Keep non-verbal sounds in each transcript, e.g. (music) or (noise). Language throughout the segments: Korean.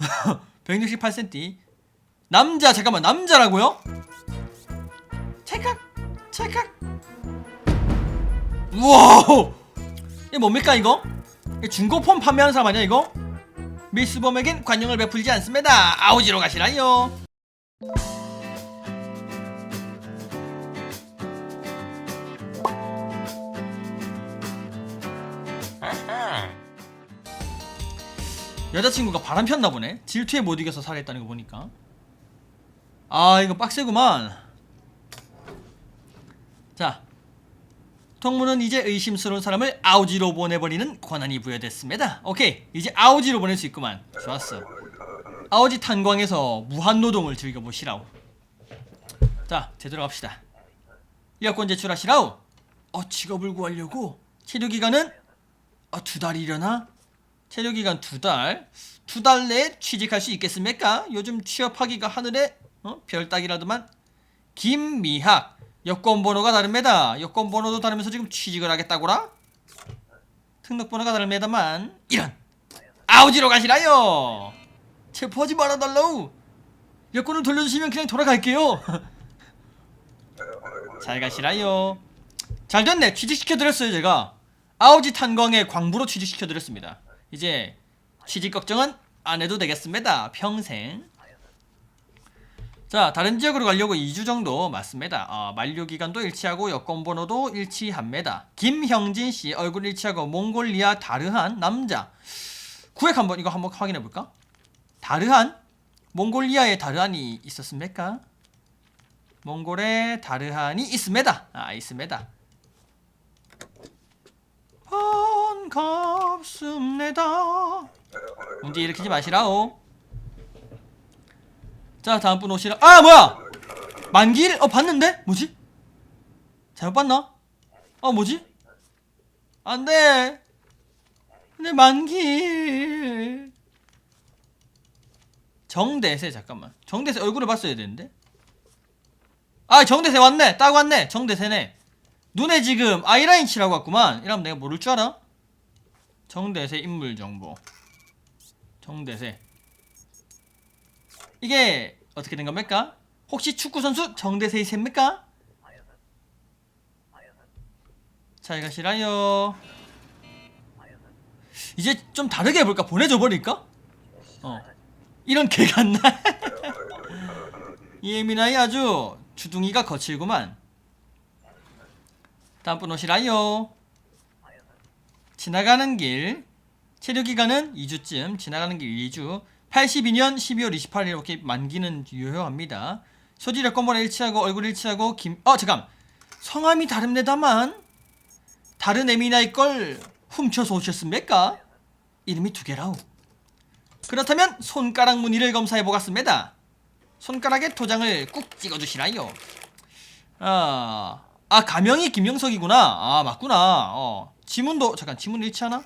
(laughs) 168cm 남자 잠깐만 남자라고요? 찰칵 찰칵 우와 이게 뭡니까 이거? 중고폰 판매하는 사람 아니야 이거? 미스범에겐 관용을 베풀지 않습니다 아우지로 가시라요 여자친구가 바람 폈나 보네. 질투에 못 이겨서 살해했다는 거 보니까. 아 이거 빡세구만. 자 동물은 이제 의심스러운 사람을 아우지로 보내버리는 권한이 부여됐습니다. 오케이 이제 아우지로 보낼 수 있구만. 좋았어. 아우지 탄광에서 무한노동을 즐겨보시라우 자 제대로 갑시다. 여권 제출하시라우 어 직업을 구하려고? 체류기간은? 어, 두 달이려나? 체류기간 두 달. 두 달 내에 취직할 수 있겠습니까? 요즘 취업하기가 하늘에 어? 별 따기라더만. 김미학. 여권 번호가 다릅니다. 여권 번호도 다르면서 지금 취직을 하겠다고라? 등록 번호가 다릅니다만. 이런. 아우지로 가시라요. 체포하지 말아달라우. 여권을 돌려주시면 그냥 돌아갈게요. (laughs) 잘 가시라요. 잘 됐네. 취직시켜드렸어요, 제가. 아우지 탄광에 광부로 취직시켜드렸습니다. 이제 취직 걱정은 안 해도 되겠습니다. 평생. 자, 다른 지역으로 가려고 2주 정도 맞습니다. 어, 만료 기간도 일치하고 여권 번호도 일치합니다. 김형진 씨 얼굴 일치하고 몽골리아 다르한 남자. 구획 한번 이거 한번 확인해 볼까? 다르한 몽골리아에 다르한이 있었습니까? 몽골에 다르한이 있습니다. 아, 있습니다. 반갑습니다. 문제 일으키지 마시라오. 자, 다음 분 오시라. 아, 뭐야? 만길? 어, 봤는데? 뭐지? 잘못 봤나? 어, 뭐지? 안 돼. 내 만길. 정대세, 잠깐만. 정대세 얼굴을 봤어야 되는데? 아, 정대세 왔네. 딱 왔네. 정대세네. 눈에 지금 아이라인 칠하고 왔구만. 이러면 내가 모를 줄 알아? 정대세 인물 정보. 정대세. 이게 어떻게 된 겁니까? 혹시 축구 선수 정대세이 셉니까? 잘 가시라요. 이제 좀 다르게 해볼까? 보내줘 버릴까? 어. 이런 개가 안 나. 예민아이 아주 주둥이가 거칠구만. 다음 분 오시라요. 지나가는 길 체류 기간은 2주쯤 지나가는 길 2주 82년 12월 28일 이렇게 만기는 유효합니다. 소지 여권번호 일치하고 얼굴 일치하고 김... 어 잠깐 성함이 다릅니다만 다른 에미나이 걸 훔쳐서 오셨습니까? 이름이 두 개라우. 그렇다면 손가락 무늬를 검사해 보겠습니다. 손가락에 도장을 꾹 찍어주시라요. 아, 아 가명이 김영석이구나. 아 맞구나. 어 지문도 잠깐 지문 일치하나?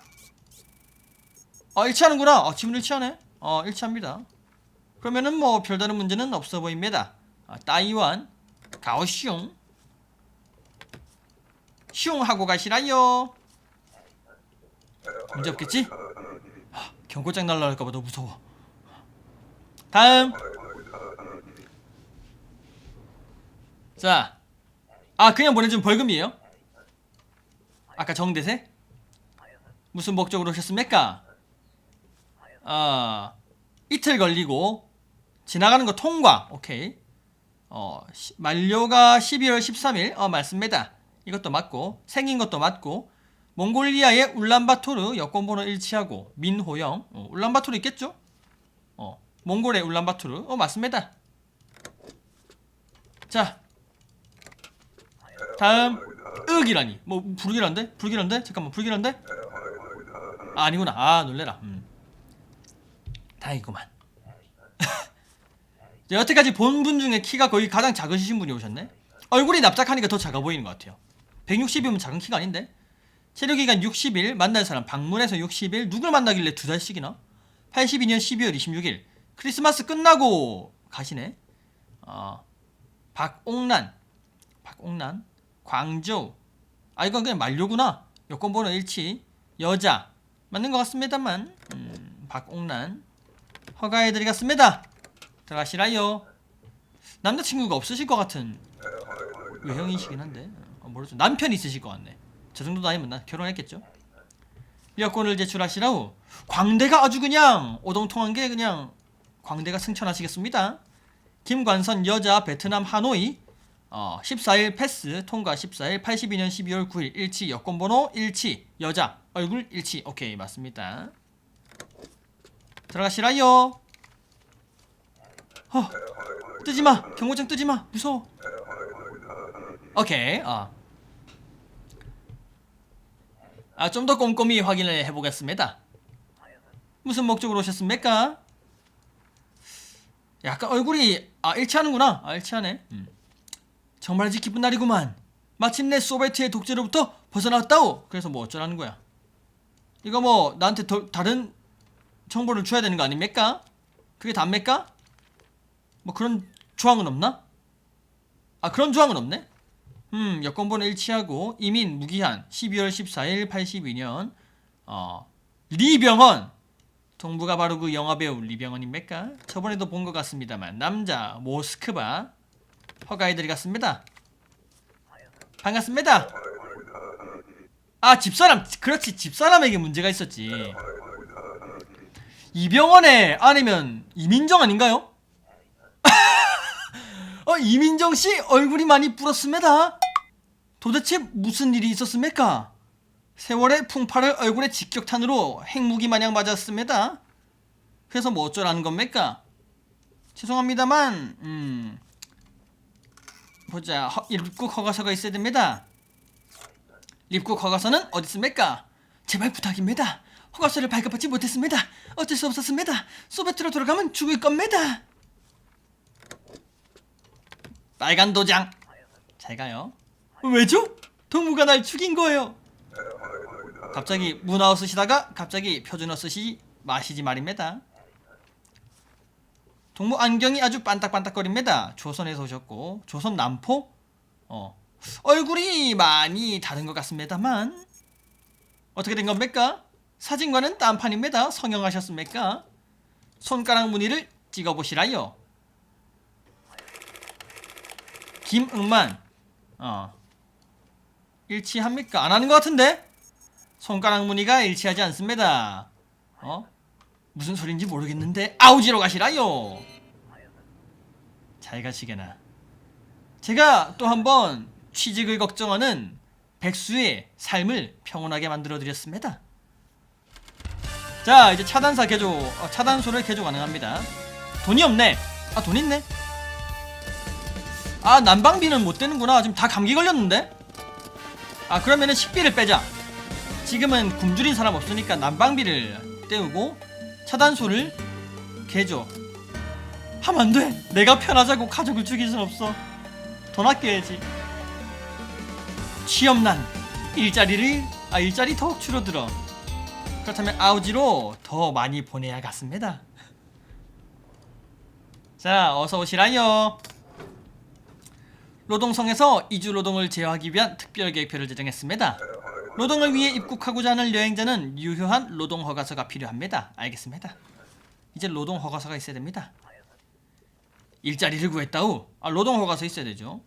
아 일치하는구나. 어 지문 일치하네. 어 일치합니다. 그러면은 뭐 별다른 문제는 없어 보입니다. 아, 따이완 가오슝 슝 하고 가시라요. 문제 없겠지? 아, 경고장 날라갈까봐 너무 무서워. 다음. 자, 아 그냥 보내준 벌금이에요? 아까 정대세? 무슨 목적으로 오셨습니까? 아 이틀 걸리고 지나가는 거 통과 오케이 어 시- 만료가 12월 13일 어 맞습니다 이것도 맞고 생긴 것도 맞고 몽골리아의 울란바토르 여권번호 일치하고 민호영 어, 울란바토르 있겠죠? 어 몽골의 울란바토르 어 맞습니다 자 다음 윽이라니. 뭐 불길한데? 불길한데? 잠깐만 불길한데? 아, 아니구나. 아 놀래라. 음. 다행이구만. (laughs) 여태까지 본 분 중에 키가 거의 가장 작으신 분이 오셨네? 얼굴이 납작하니까 더 작아 보이는 것 같아요. 160이면 작은 키가 아닌데? 체류기간 60일 만날 사람 방문해서 60일 누굴 만나길래 두 달씩이나? 82년 12월 26일 크리스마스 끝나고 가시네? 어, 박옥란. 박옥란 광저우 아 이건 그냥 만료구나 여권번호 일치 여자 맞는 것 같습니다만 음, 박옥란 허가해드리겠습니다. 들어가시라요. 남자친구가 없으실 것 같은 외형이시긴 한데 어, 모르죠. 남편 있으실 것 같네. 저 정도 나이면 나 결혼했겠죠. 여권을 제출하시라우. 광대가 아주 그냥 오동통한 게 그냥 광대가 승천하시겠습니다. 김관선 여자 베트남 하노이 어, 14일 패스 통과 14일 82년 12월 9일 일치 여권 번호 일치 여자 얼굴 일치 오케이 맞습니다. 들어가시라요. 어, 뜨지 마. 경고장 뜨지 마. 무서워. 오케이. 어. 아, 좀 더 꼼꼼히 확인을 해보겠습니다. 무슨 목적으로 오셨습니까? 약간 얼굴이 아 일치하는구나. 아 일치하네. 음. 정말 아주 기쁜 날이구만. 마침내 소베트의 독재로부터 벗어났다오. 그래서 뭐 어쩌라는 거야? 이거 뭐 나한테 더, 다른 정보를 줘야 되는 거 아닙니까? 그게 답니까? 뭐 그런 조항은 없나? 아 그런 조항은 없네? 음 여권번호 일치하고 이민 무기한 12월 14일 82년 어 리병헌 동부가 바로 그 영화배우 리병헌입니까? 저번에도 본 것 같습니다만 남자 모스크바 허가해드리겠습니다 반갑습니다 아 집사람 그렇지 집사람에게 문제가 있었지 이병헌의 아내면 이민정 아닌가요? (laughs) 어, 이민정 씨 얼굴이 많이 불었습니다. 도대체 무슨 일이 있었습니까? 세월의 풍파를 얼굴에 직격탄으로 핵무기 마냥 맞았습니다. 그래서 뭐 어쩌라는 겁니까? 죄송합니다만, 음, 보자, 허, 입국 허가서가 있어야 됩니다. 입국 허가서는 어디 있습니까? 제발 부탁입니다. 허가서를 발급받지 못했습니다. 어쩔 수 없었습니다. 소베트로 돌아가면 죽을 겁니다. 빨간 도장. 잘 가요. 왜죠? 동무가 날 죽인 거예요. 갑자기 문화어 쓰시다가 갑자기 표준어 쓰시 마시지 말입니다. 동무 안경이 아주 반딱반딱거립니다. 조선에서 오셨고 조선 남포? 어 얼굴이 많이 다른 것 같습니다만 어떻게 된 겁니까? 사진과는 딴판입니다. 성형하셨습니까? 손가락 무늬를 찍어보시라요. 김응만 어 일치합니까? 안 하는 것 같은데 손가락 무늬가 일치하지 않습니다. 어 무슨 소린지 모르겠는데 아우지로 가시라요. 잘 가시게나. 제가 또 한번 취직을 걱정하는 백수의 삶을 평온하게 만들어 드렸습니다. 자 이제 차단사 개조 어, 차단소를 개조 가능합니다. 돈이 없네. 아 돈 있네. 아 난방비는 못 되는구나 지금 다 감기 걸렸는데 아 그러면은 식비를 빼자 지금은 굶주린 사람 없으니까 난방비를 때우고 차단소를 개조 하면 안돼. 내가 편하자고 가족을 죽일 순 없어. 돈 아껴야지. 취업난 일자리를 아 일자리 더욱 줄어들어. 그렇다면 아우지로 더 많이 보내야겠습니다. 자 어서 오시라요 노동성에서 이주 노동을 제어하기 위한 특별 계획표를 제정했습니다. 노동을 위해 입국하고자 하는 여행자는 유효한 노동 허가서가 필요합니다. 알겠습니다. 이제 노동 허가서가 있어야 됩니다. 일자리를 구했다우. 아, 노동 허가서 있어야 되죠.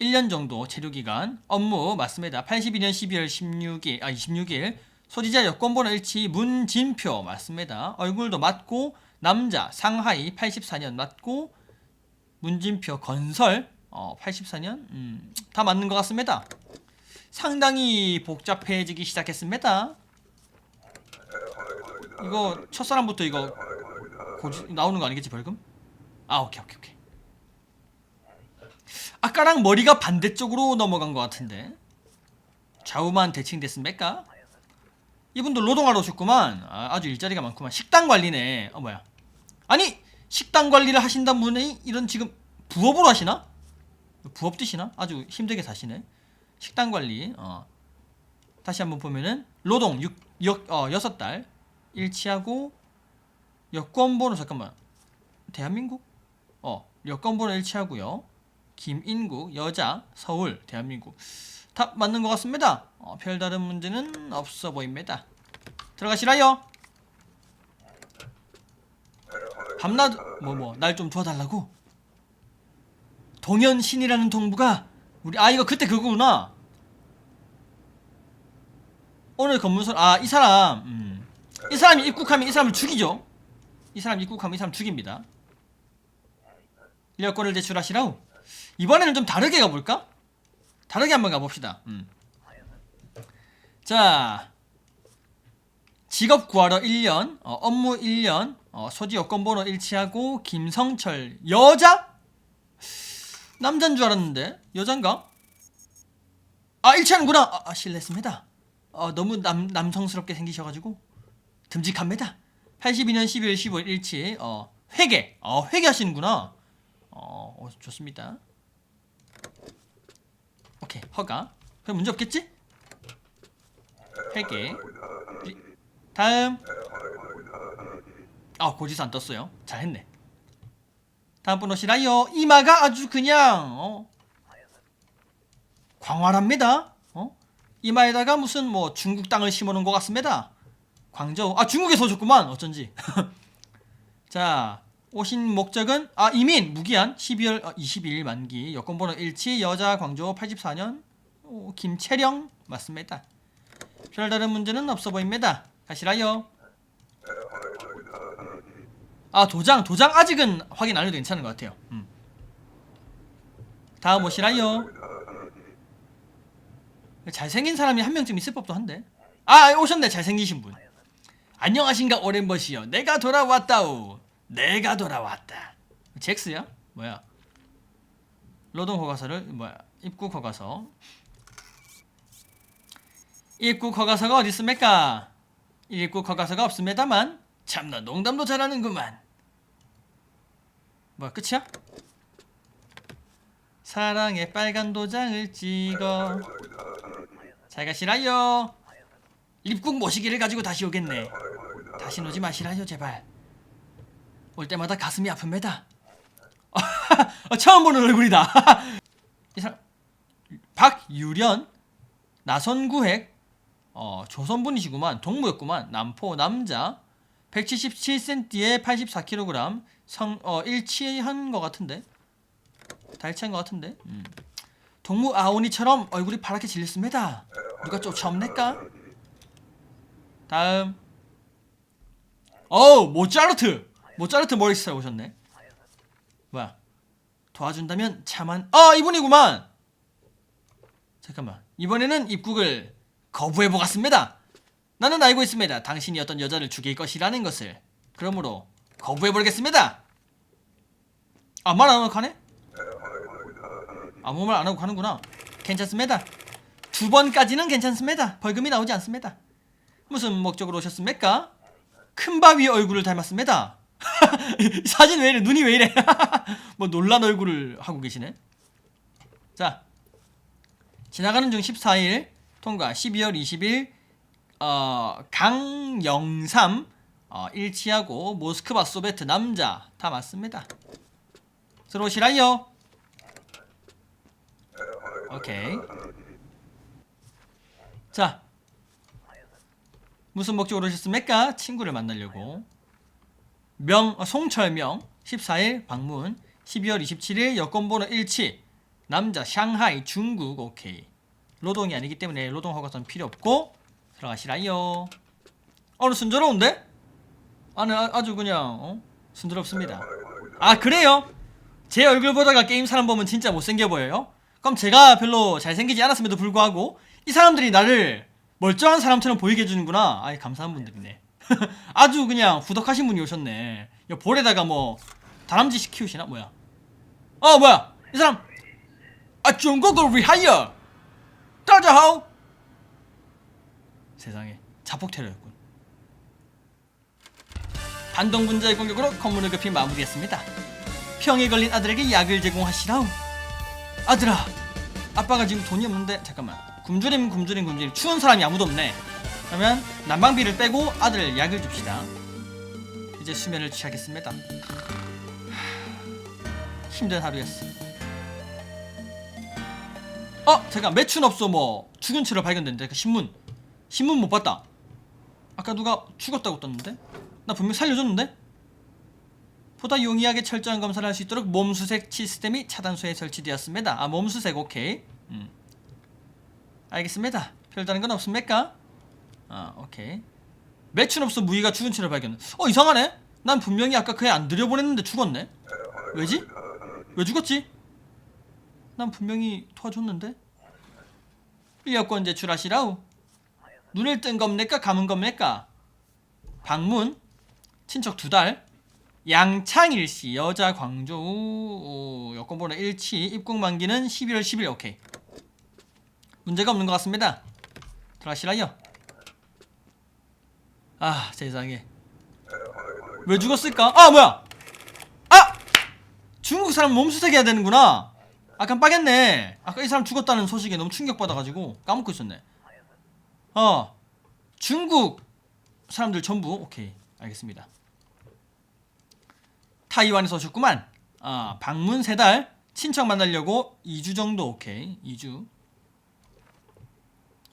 1년 정도 체류 기간. 업무 맞습니다. 82년 12월 16일 아 26일 소지자 여권번호 일치 문진표 맞습니다. 얼굴도 맞고 남자 상하이 84년 맞고 문진표 건설 어, 84년 음, 다 맞는 것 같습니다. 상당히 복잡해지기 시작했습니다. 이거 첫사람부터 이거 고지, 나오는 거 아니겠지 벌금? 아 오케이 오케이 오케이. 아까랑 머리가 반대쪽으로 넘어간 것 같은데 좌우만 대칭됐습니까? 이분도 노동하러 오셨구만. 아, 아주 일자리가 많구만. 식당 관리네. 어 뭐야? 아니 식당 관리를 하신다는 분이 이런 지금 부업으로 하시나? 부업 뛰시나? 아주 힘들게 사시네. 식당 관리. 어. 다시 한번 보면은 노동 6, 역, 어, 6달 일치하고 여권 번호 잠깐만. 대한민국? 어, 여권 번호 일치하고요. 김인국 여자 서울 대한민국. 다 맞는 것 같습니다. 어, 별다른 문제는 없어 보입니다. 들어가시라요. 밤낮 뭐 뭐 날 좀 도와달라고 동현신이라는 동부가 우리 아 이거 그때 그거구나 오늘 검문소 아이 사람 음. 이 사람이 입국하면 이 사람을 죽이죠 이 사람 입국하면 이 사람 죽입니다 인력권을 제출하시라고 이번에는 좀 다르게 가볼까? 다르게 한번 가봅시다 음. 자 직업 구하러 1년 어, 업무 1년 어, 소지 여권 번호 일치하고 김성철 여자? 남잔 줄 알았는데. 여잔가? 아 일치하는구나. 아, 아, 실례했습니다. 어, 너무 남, 남성스럽게 생기셔가지고. 듬직합니다. 82년 12월 15일 일치 어, 회계. 어, 회계하시는구나. 어, 어, 좋습니다. 오케이 허가. 그럼 문제 없겠지? 회계. 이- 다음. 아 고지서 안 떴어요. 잘했네 오시라요? 이마가 아주 그냥 어, 광활합니다. 어? 이마에다가 무슨 뭐 중국 땅을 심어놓은 것 같습니다. 광저우. 아 중국에서 오셨구만. 어쩐지. (laughs) 자 오신 목적은 아 이민 무기한 12월 어, 22일 만기. 여권번호 일치 여자 광저우 84년 오, 김채령. 맞습니다. 별다른 문제는 없어 보입니다. 가시라요 아 도장 도장 아직은 확인 안 해도 괜찮은 것 같아요. 음. 다음 오시라요. 잘생긴 사람이 한 명쯤 있을 법도 한데. 아 오셨네 잘생기신 분. 안녕하신가 오랜버시요. 내가 돌아왔다우 내가 돌아왔다. 잭스야? 뭐야? 노동 허가서를 뭐야? 입국 허가서. 입국 허가서가 어디 있습니까? 입국 허가서가 없습니다만 참나 농담도 잘하는구만. 뭐야 끝이야? 사랑의 빨간 도장을 찍어. 잘 가시라요. 입국 모시기를 가지고 다시 오겠네. 다시 오지 마시라요 제발. 올 때마다 가슴이 아픕니다. (laughs) 어, 처음 보는 얼굴이다. (laughs) 이 사람 박유련? 나선구획 어, 조선분이시구만. 동무였구만. 남포 남자 177cm에 84kg 성, 어, 일치한 것 같은데? 다 일치한 것 같은데? 음. 동무 아오니처럼 얼굴이 파랗게 질렸습니다. 누가 쫓아옵니까? 다음. 어우 모짜르트! 모짜르트 머리 스타일 오셨네. 뭐야? 도와준다면 차만 아 이분이구만! 잠깐만. 이번에는 입국을 거부해보겠습니다 나는 알고 있습니다. 당신이 어떤 여자를 죽일 것이라는 것을. 그러므로 거부해버리겠습니다. 아무 말 안 하고 가네? 아무 말 안 하고 가는구나. 괜찮습니다. 두 번까지는 괜찮습니다. 벌금이 나오지 않습니다. 무슨 목적으로 오셨습니까? 큰 바위 얼굴을 닮았습니다. (laughs) 이 사진 왜 이래? 눈이 왜 이래? (laughs) 뭐 놀란 얼굴을 하고 계시네. 자 지나가는 중 14일 통과 12월 20일 어, 강영삼 어, 일치하고 모스크바 소베트 남자 다 맞습니다. 들어오시라요. 오케이. 자 무슨 목적으로 오셨습니까? 친구를 만나려고. 명 어, 송철명 14일 방문 12월 27일 여권번호 일치. 남자 샹하이 중국 오케이. 노동이 아니기 때문에 노동 허가서는 필요 없고 들어가시라요. 어느 순조로운데? 아는 아, 아주 그냥 어? 순조롭습니다. 아 그래요? 제 얼굴 보다가 게임 사람 보면 진짜 못생겨 보여요? 그럼 제가 별로 잘생기지 않았음에도 불구하고 이 사람들이 나를 멀쩡한 사람처럼 보이게 해주는구나. 아이 감사한 분들이네. (laughs) 아주 그냥 후덕하신 분이 오셨네. 야, 볼에다가 뭐 다람쥐 씨 키우시나? 뭐야? 어 뭐야? 이 사람! 아 중국을 위하여 따자하오 세상에. 자폭 테러였군. 반동 분자의 공격으로 건물을 급히 마무리했습니다. 병에 걸린 아들에게 약을 제공하시라우 아들아 아빠가 지금 돈이 없는데 잠깐만. 굶주림 굶주림 굶주림. 추운 사람이 아무도 없네. 그러면 난방비를 빼고 아들 약을 줍시다. 이제 수면을 취하겠습니다. 하, 힘든 하루였어. 어 잠깐. 매춘업소 뭐. 죽은 채로 발견됐는데 그 신문 신문 못 봤다 아까 누가 죽었다고 떴는데 나 분명 살려줬는데 보다 용이하게 철저한 검사를 할 수 있도록 몸수색 시스템이 차단소에 설치되었습니다. 아 몸수색 오케이. 음. 알겠습니다. 별다른 건 없습니까? 아 오케이. 매춘 없어 무희가 죽은 채로 발견. 어 이상하네. 난 분명히 아까 그 애 안 들여보냈는데 죽었네. 왜지? 왜 죽었지? 난 분명히 도와줬는데. 인력권 제출하시라우. 눈을 뜬 겁니까? 감은 겁니까? 방문 친척 두 달. 양창일 씨 여자 광주 어, 여권번호 일치 입국 만기는 11월 10일 오케이. 문제가 없는 것 같습니다. 들어가시라요. 아 세상에 왜 죽었을까? 아 뭐야? 아 중국 사람 몸수색 해야 되는구나. 아 깜빡했네. 아까 이 사람 죽었다는 소식에 너무 충격받아가지고 까먹고 있었네. 어 중국 사람들 전부 오케이 알겠습니다. 타이완에서 오셨구만. 아 방문 세 달. 친척 만나려고 2주 정도 오케이 2주.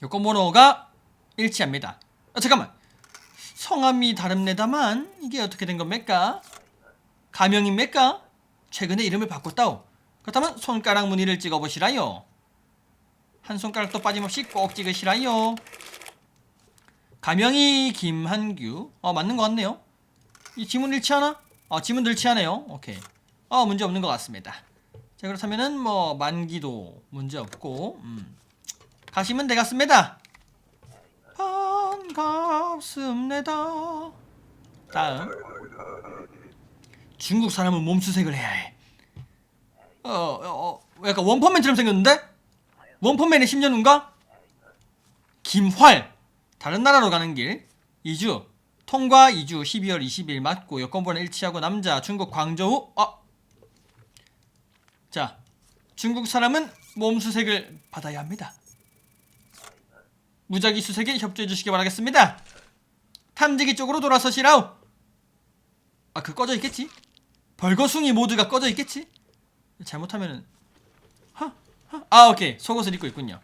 여권 번호가 일치합니다. 아 잠깐만. 성함이 다릅니다만 이게 어떻게 된 겁니까? 가명입니까? 최근에 이름을 바꿨다오. 그렇다면 손가락 무늬를 찍어보시라요. 한 손가락도 빠짐없이 꼭 찍으시라요. 가명이 김한규. 어 맞는 것 같네요. 이 지문 일치하나? 어 지문도 일치하네요. 오케이. 어 문제 없는 것 같습니다. 자 그렇다면은 뭐 만기도 문제 없고 음. 가시면 되겠습니다. 반갑습니다. 다음 중국 사람은 몸수색을 해야 해. 어, 어, 어 약간 원펀맨처럼 생겼는데? 원펀맨의 10년 후인가? 김활 다른 나라로 가는 길 2주 통과 2주 12월 20일 맞고 여권번호 일치하고 남자 중국 광저우 어. 자 중국 사람은 몸수색을 받아야 합니다. 무작위 수색에 협조해 주시기 바라겠습니다. 탐지기 쪽으로 돌아서시라우. 아, 그 꺼져 있겠지? 벌거숭이 모두가 꺼져 있겠지? 잘못하면은. 아, 오케이. 속옷을 입고 있군요.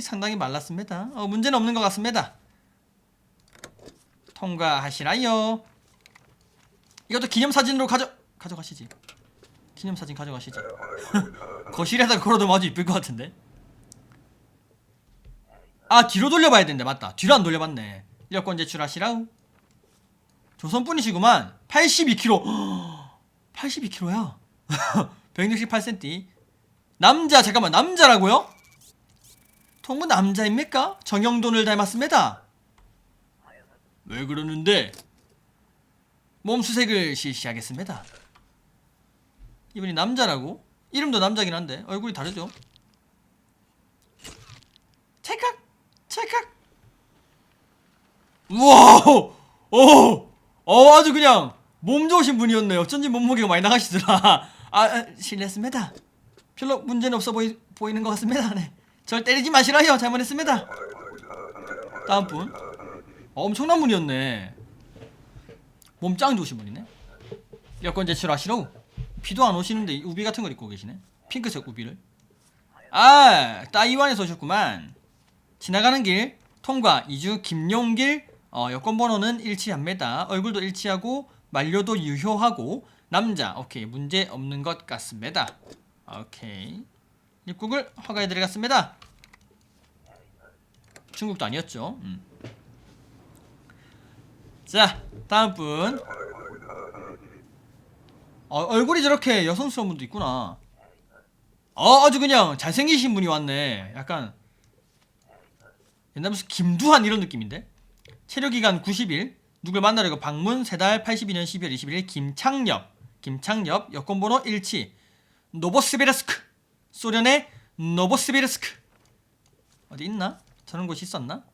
상당히 말랐습니다. 어, 문제는 없는 것 같습니다. 통과하시라요. 이것도 기념사진으로 가져 가져가시지. 기념사진 가져가시지. (laughs) 거실에다가 걸어두면 아주 이쁠 것 같은데. 아 뒤로 돌려봐야 된대 맞다 뒤로 안 돌려봤네 여권 제출하시라우 조선분이시구만 82kg 82kg야 168cm 남자 잠깐만 남자라고요? 통무 남자입니까? 정영돈을 닮았습니다. 왜 그러는데? 몸수색을 실시하겠습니다. 이분이 남자라고? 이름도 남자긴 한데 얼굴이 다르죠? 찰칵! 찰칵! 우와 오, 어 아주 그냥 몸 좋으신 분이었네요. 어쩐지 몸무게가 많이 나가시더라. 아, 아 실례했습니다 별로 문제는 없어 보이, 보이는 것 같습니다. (laughs) 네 절 때리지 마시라요. 잘못했습니다. 다음 분. 어, 엄청난 분이었네. 몸짱 좋으신 분이네. 여권 제출하시라고? 비도 안 오시는데 우비 같은 걸 입고 계시네. 핑크색 우비를. 아 따이완에서 오셨구만. 지나가는 길 통과 2주 김용길 어, 여권 번호는 일치합니다. 얼굴도 일치하고 만료도 유효하고 남자. 오케이 문제 없는 것 같습니다. 오케이 입국을 허가해 드리겠습니다. 중국도 아니었죠. 음. 자 다음 분 어, 얼굴이 저렇게 여성스러운 분도 있구나. 어 아주 그냥 잘생기신 분이 왔네. 약간 옛날 무슨 김두한 이런 느낌인데 체류기간 90일 누굴 만나려고 방문 세달 82년 12월 21일 김창엽 김창엽 여권번호 일치 노보스베르스크. 소련의 노보스베르스크. 어디 있나? 저런 곳이 있었나?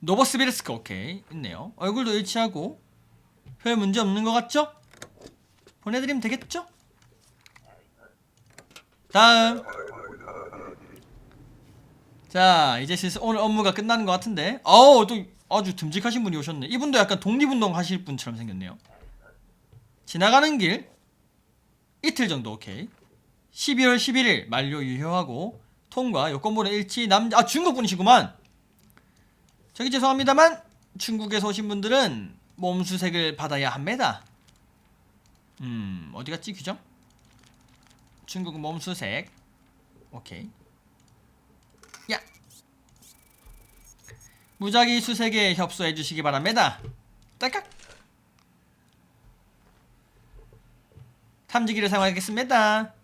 노보스베르스크. 오케이. 있네요. 얼굴도 일치하고 별 문제 없는 것 같죠? 보내드리면 되겠죠? 다음. 자 이제 슬슬 오늘 업무가 끝나는 것 같은데. 어우 또 아주 듬직하신 분이 오셨네. 이분도 약간 독립운동 하실 분처럼 생겼네요. 지나가는 길 이틀 정도. 오케이 12월 11일 만료 유효하고 통과 여권번호 일치 남자 아 중국 분이시구만. 저기 죄송합니다만 중국에서 오신 분들은 몸수색을 받아야 합니다. 음 어디 갔지 규정? 중국 몸수색. 오케이. 야! 무작위 수색에 협조해 주시기 바랍니다. 딸깍! 탐지기를 사용하겠습니다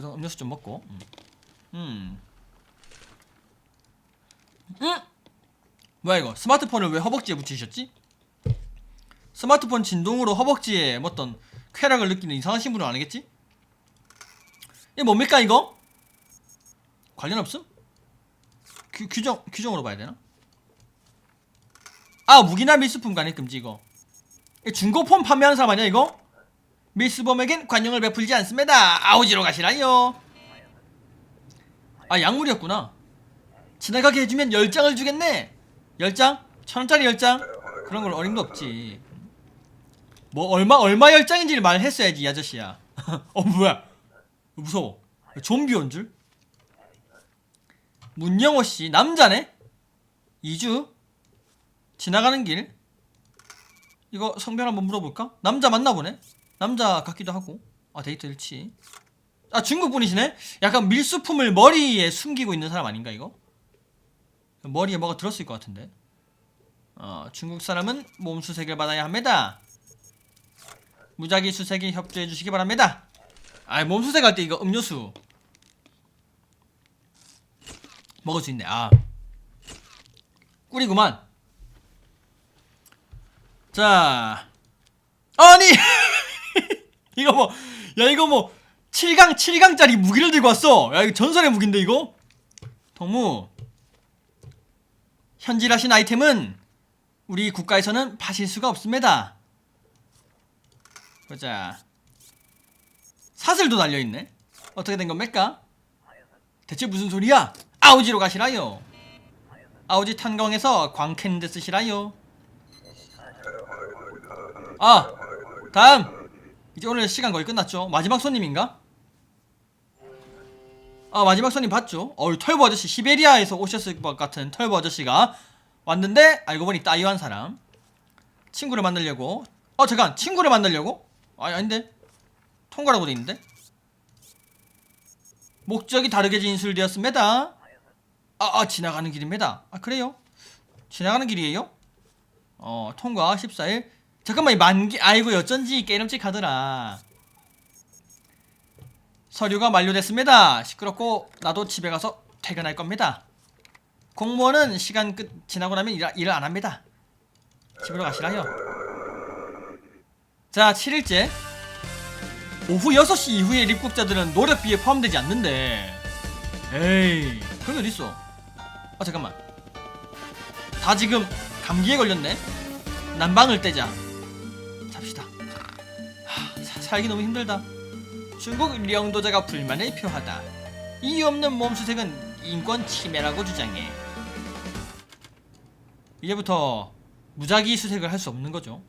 그럼 음료수 좀 먹고 음. 음. 음? 뭐야 이거 스마트폰을 왜 허벅지에 붙이셨지? 스마트폰 진동으로 허벅지에 뭐 어떤 쾌락을 느끼는 이상한 신분은 아니겠지? 이게 뭡니까 이거? 관련 없음? 규, 규정 규정으로 봐야 되나? 아 무기나 밀수품 간입 금지 이거 중고폰 판매하는 사람 아니야 이거? 밀수범에겐 관용을 베풀지 않습니다 아우지로 가시라요 아 약물이었구나 지나가게 해주면 10장을 주겠네 10장? 천원짜리 10장? 그런 걸 어림도 없지 뭐 얼마 얼마 10장인지를 말했어야지 이 아저씨야 (laughs) 어 뭐야 무서워 좀비 온 줄? 문영호 씨 남자네? 2주? 지나가는 길? 이거 성별 한번 물어볼까? 남자 맞나 보네? 남자 같기도 하고. 아 데이터 일치. 아 중국 분이시네? 약간 밀수품을 머리에 숨기고 있는 사람 아닌가 이거? 머리에 뭐가 들었을 것 같은데. 어, 중국 사람은 몸 수색을 받아야 합니다. 무작위 수색에 협조해 주시기 바랍니다. 아 몸 수색할 때 이거 음료수. 먹을 수 있네. 아. 꿀이구만. 자. 아니 (laughs) 이거 뭐 야 이거 뭐 7강 7강짜리 무기를 들고 왔어. 야 이거 전설의 무기인데 이거? 동무 현질하신 아이템은 우리 국가에서는 파실 수가 없습니다. 보자. 사슬도 달려있네. 어떻게 된 겁니까? 대체 무슨 소리야? 아우지로 가시라요. 아우지 탄광에서 광캔드 쓰시라요. 아 다음 이제 오늘 시간 거의 끝났죠 마지막 손님인가? 아 마지막 손님 봤죠? 어이 털보 아저씨 시베리아에서 오셨을 것 같은 털보 아저씨가 왔는데 알고 보니 따이완 사람 친구를 만나려고 어 잠깐 친구를 만나려고? 아니 아닌데 통과라고 돼 있는데 목적이 다르게 진술되었습니다 아, 아 지나가는 길입니다 아 그래요? 지나가는 길이에요? 어 통과 14일 잠깐만 이 만기 아이고 어쩐지 깨름직하더라. 서류가 만료됐습니다. 시끄럽고 나도 집에 가서 퇴근할 겁니다. 공무원은 시간 끝 지나고 나면 일, 일을 안 합니다. 집으로 가시라요. 자 7일째. 오후 6시 이후에 입국자들은 노력비에 포함되지 않는데. 에이 그런 게 어딨어? 아 잠깐만. 다 지금 감기에 걸렸네? 난방을 떼자 살기 너무 힘들다. 중국 령도자가 불만을 표하다. 이유 없는 몸수색은 인권 침해라고 주장해. 이제부터 무작위 수색을 할 수 없는 거죠